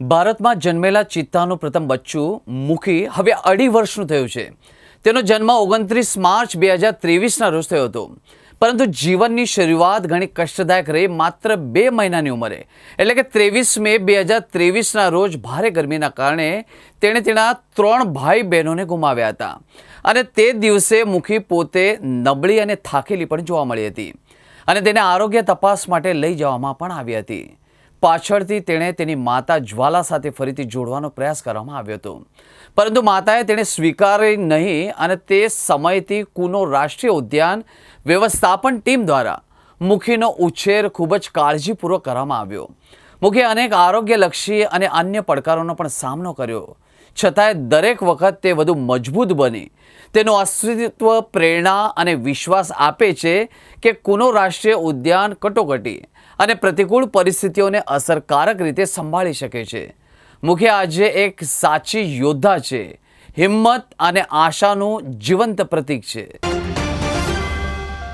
ભારતમાં જન્મેલા ચિત્તાનું પ્રથમ બચ્ચું મુખી હવે અઢી વર્ષનું થયું છે. તેનો જન્મ ઓગણત્રીસ માર્ચ બે હજાર ત્રેવીસના રોજ થયો હતો. પરંતુ જીવનની શરૂઆત ઘણી કષ્ટદાયક રહી માત્ર બે મહિનાની ઉંમરે. એટલે કે ત્રેવીસ મે બે હજાર ત્રેવીસના રોજ ભારે ગરમીના કારણે તેણે તેના ત્રણ ભાઈ બહેનોને ગુમાવ્યા હતા. અને તે દિવસે મુખી પોતે નબળી અને થાકેલી પણ જોવા મળી હતી. અને તેને આરોગ્ય તપાસ માટે લઈ જવામાં પણ આવી હતી. પાછળથી તેણે તેની માતા જ્વાલા સાથે ફરીથી જોડવાનો પ્રયાસ કરવામાં આવ્યો હતો. પરંતુ માતાએ તેણે સ્વીકારી નહીં અને તે સમયથી કુનો રાષ્ટ્રીય ઉદ્યાન વ્યવસ્થાપન ટીમ દ્વારા મુખીનો ઉછેર ખૂબ જ કાળજીપૂર્વક કરવામાં આવ્યો. મુખીએ અનેક આરોગ્યલક્ષી અને અન્ય પડકારોનો પણ સામનો કર્યો. છતાંય દરેક વખત તે વધુ મજબૂત બની. તેનું અસ્તિત્વ, પ્રેરણા અને વિશ્વાસ આપે છે કે કુનો રાષ્ટ્રીય ઉદ્યાન કટોકટી અને પ્રતિકૂળ પરિસ્થિતિઓને અસરકારક રીતે સંભાળી શકે છે. મુખે આજે એક સાચી યોદ્ધા છે. હિંમત અને આશાનું જીવંત પ્રતીક છે.